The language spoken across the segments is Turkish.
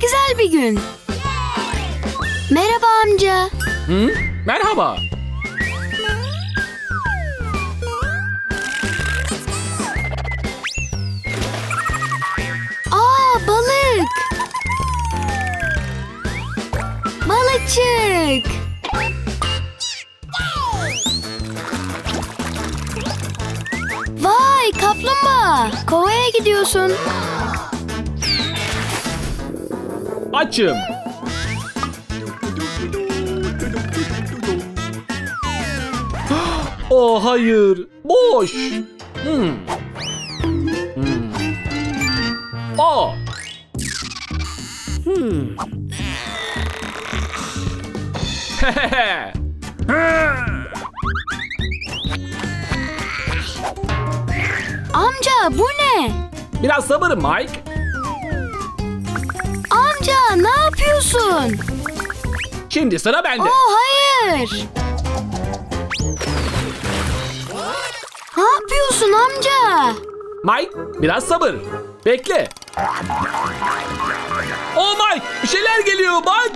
güzel bir gün. Merhaba amca. Hı? Merhaba. Aa balık. Balıkçık. Vay kaplumbağa. Kovaya gidiyorsun. Açım. Oh hayır. Boş. Hmm. Hmm. Aa. Hmm. Amca bu ne? Biraz sabır Mike. Yapıyorsun? Şimdi sıra bende. Oh hayır. Ne yapıyorsun amca? Mike biraz sabır. Bekle. Oh Mike bir şeyler geliyor bak.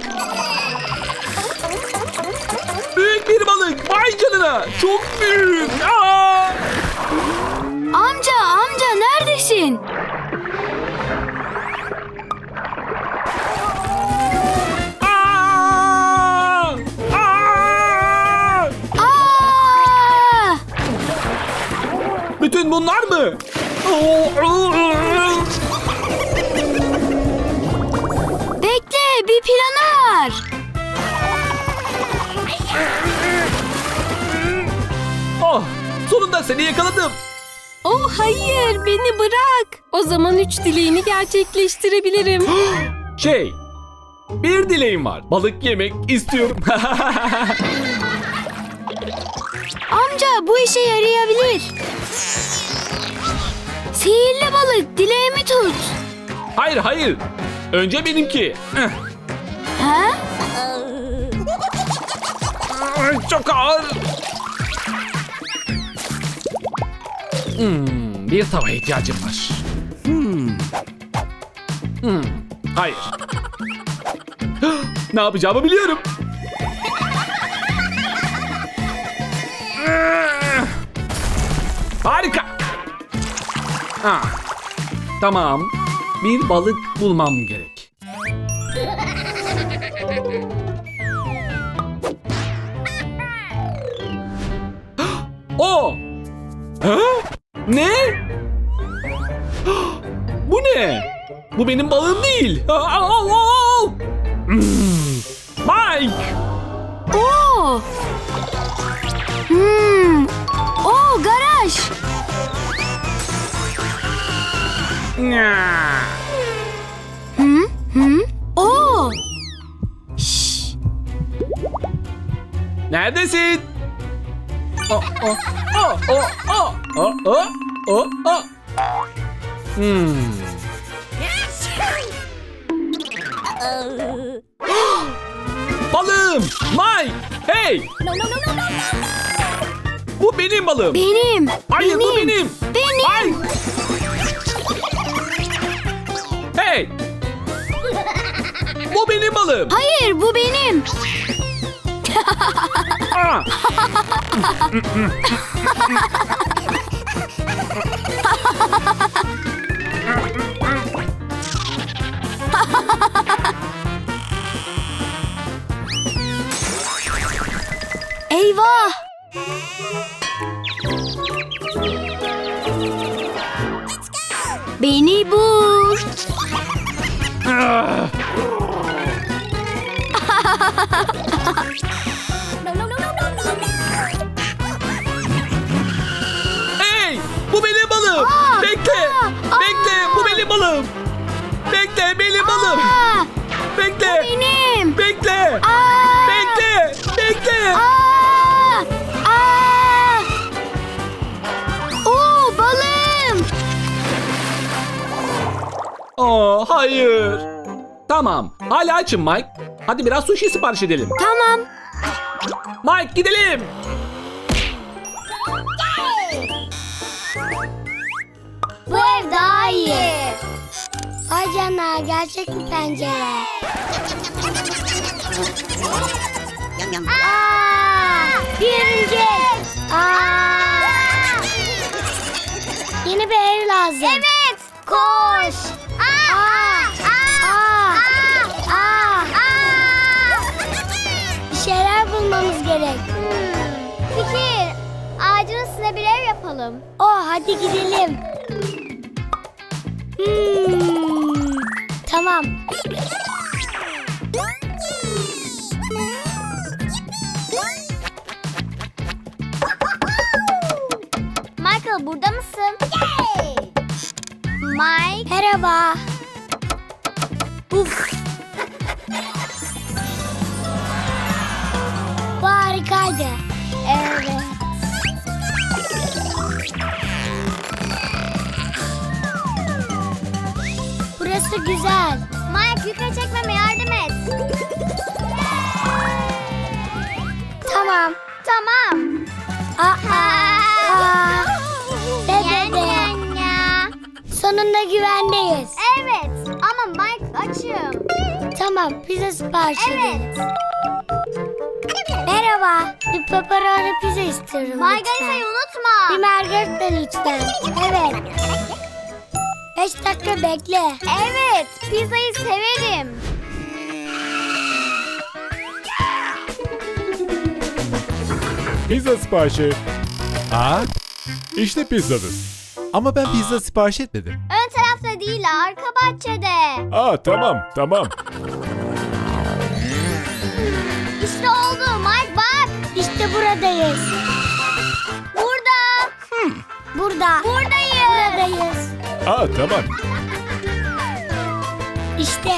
Büyük bir balık. Vay canına. Çok büyük. Aa! Bunlar mı? Bekle bir planı var. Oh, sonunda seni yakaladım. Oh hayır beni bırak. O zaman üç dileğini gerçekleştirebilirim. Şey, bir dileğim var. Balık yemek istiyorum. Amca bu işe yarayabilir. Sihirli balık dileğimi tut. hayır hayır. Önce benimki. Eh, Ha? Çok ağır. Hmm, bir tava ihtiyacım var. Hmm. Hmm, hayır. ne yapacağımı biliyorum. Harika. Ha. Tamam. Bir balık bulmam gerek. O. Ha? Ne? Bu ne? Bu benim balığım değil. Aa, aa, aa. Hı? Hı? Oo. Şş. Neredesin? O, o, o, o, o, o, o, o, o. Hmm. Balığım! Mike! Hey! Bu benim balığım. Benim. Hayır bu benim. Benim. Mike! Hey! Bu benim balığım. Hayır bu benim. Aa! Eyvah. Beni bul. Hey! Bu benim balığım. Aa! Bekle. Aa! Bekle. Bu benim balığım. Bekle benim balığım. Aa, Bekle. benim. Bekle. Aa, Oh hayır. Tamam. Hala açım Mike. Hadi biraz sushi sipariş edelim. Tamam. Mike gidelim. Bu ev daha iyi. Ay canına gerçek bir pencere. Aa, bir örümcek. Aa. Yeni bir ev lazım. Evet. Koş. Gerek. Fikir. Ağacın üstüne bir ev yapalım. Oh hadi gidelim. Hmm, tamam. Michael burada mısın? Mike. Merhaba. Uf. Harikaydı. Evet. Burası güzel. Mike yukarı çekmeme yardım et. Tamam. Tamam. Aa. Aa. De Yan de de. Sonunda güvendeyiz. Evet. Ama Mike açım. Tamam pizza sipariş edelim. Evet. Merhaba. Bir pepperoni pizza istiyorum lütfen. Margarita'yı Bir unutma. margarita lütfen. Evet. Beş dakika bekle. Evet. Pizzayı severim. Pizza siparişi. Aa, işte pizzanız. Ama ben pizza sipariş etmedim. Ön tarafta değil arka bahçede. Aa tamam tamam. İşte oldu. Bak. İşte buradayız. Burada. Burada. Buradayız. Buradayız. Aa tamam. İşte.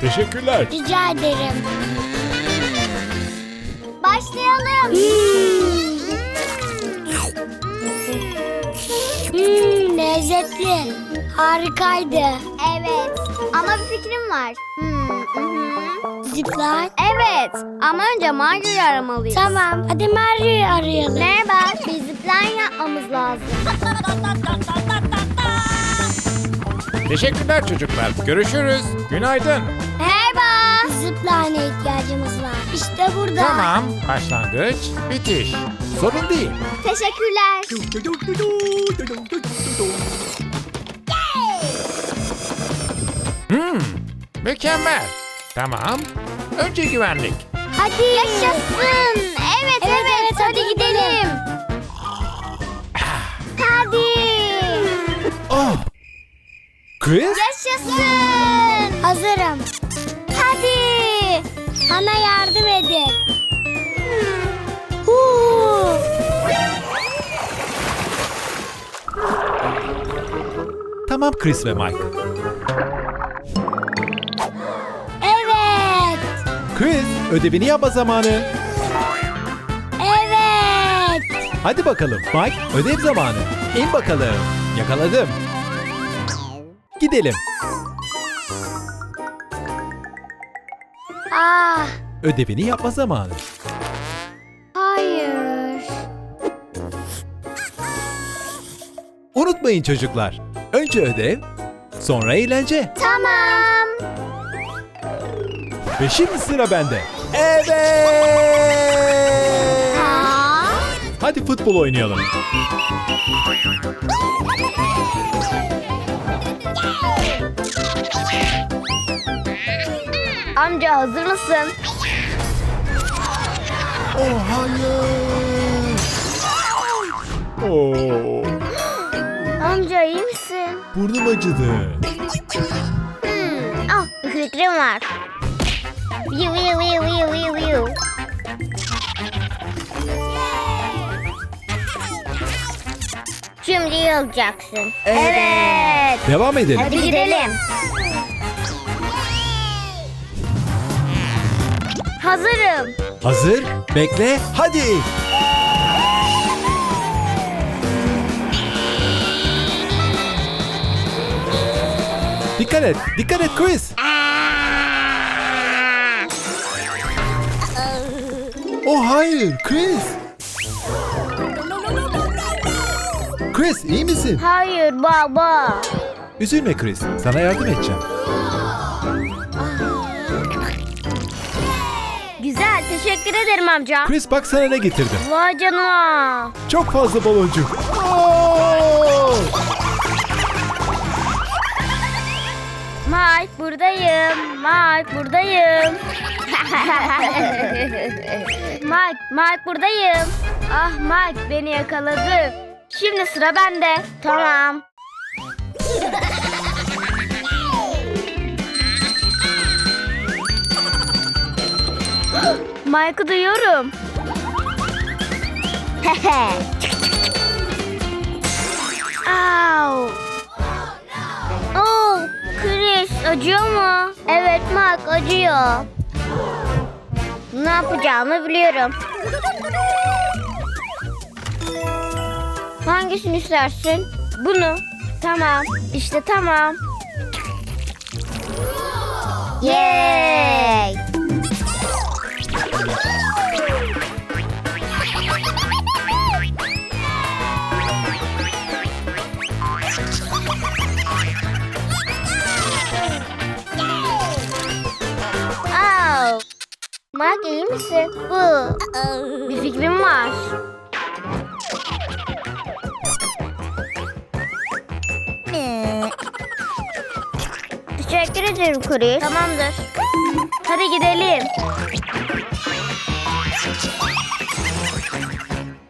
Teşekkürler. Rica ederim. Başlayalım. Hmm, lezzetli. Harikaydı. Evet. Ama bir fikrim var. Hmm, Zipline. Evet. Ama önce Mario'yu aramalıyız. Tamam. Hadi Mario'yu arayalım. Merhaba. Bir zipline yapmamız lazım. Teşekkürler çocuklar. Görüşürüz. Günaydın. Merhaba. Zipline'e ihtiyacımız var. İşte burada. Tamam. Başlangıç, bitiş. Sorun değil. Teşekkürler. Hmm, mükemmel. Tamam. Önce güvenlik. Hadi. Yaşasın. Evet evet. evet, hadi, hadi gidelim. Hadi. Oh. Chris? Yaşasın. Hazırım. Hadi. Bana yardım edin. Huu. Tamam Chris ve Mike. Chris, ödevini yapma zamanı. Evet. Hadi bakalım Mike, ödev zamanı. İn bakalım. Yakaladım. Gidelim. Ah. Ödevini yapma zamanı. Hayır. Unutmayın çocuklar. Önce ödev, sonra eğlence. Tamam. Ve şimdi sıra bende. Evet! Ha? Hadi futbol oynayalım. Amca hazır mısın? Oh hayır. Oo, Amca iyi misin? burnum acıdı. Hmm. Ah bir fikrim var. Viu viu viu viu viu viu. Şimdi yalacaksın. Evet. Devam edelim. Hadi gidelim. Hazırım. Hazır, bekle, hadi. Dikkat et, dikkat et Chris. Oh hayır Chris. Chris iyi misin? Hayır baba. Üzülme Chris. Sana yardım edeceğim. Güzel teşekkür ederim amca. Chris bak sana ne getirdim. Vay canına. Çok fazla baloncuk. Mike buradayım. Mike buradayım. Mike, Mike buradayım. Ah Mike beni yakaladı. Şimdi sıra bende. Tamam. Mike'ı duyuyorum. Au. Oh, Chris acıyor mu? Evet Mark acıyor. Ne yapacağımı biliyorum. Hangisini istersin? Bunu. Tamam. İşte tamam. Yay! Mark iyi misin? Bu. Bir fikrim var. Teşekkür ederim Chris. Tamamdır. Hadi gidelim.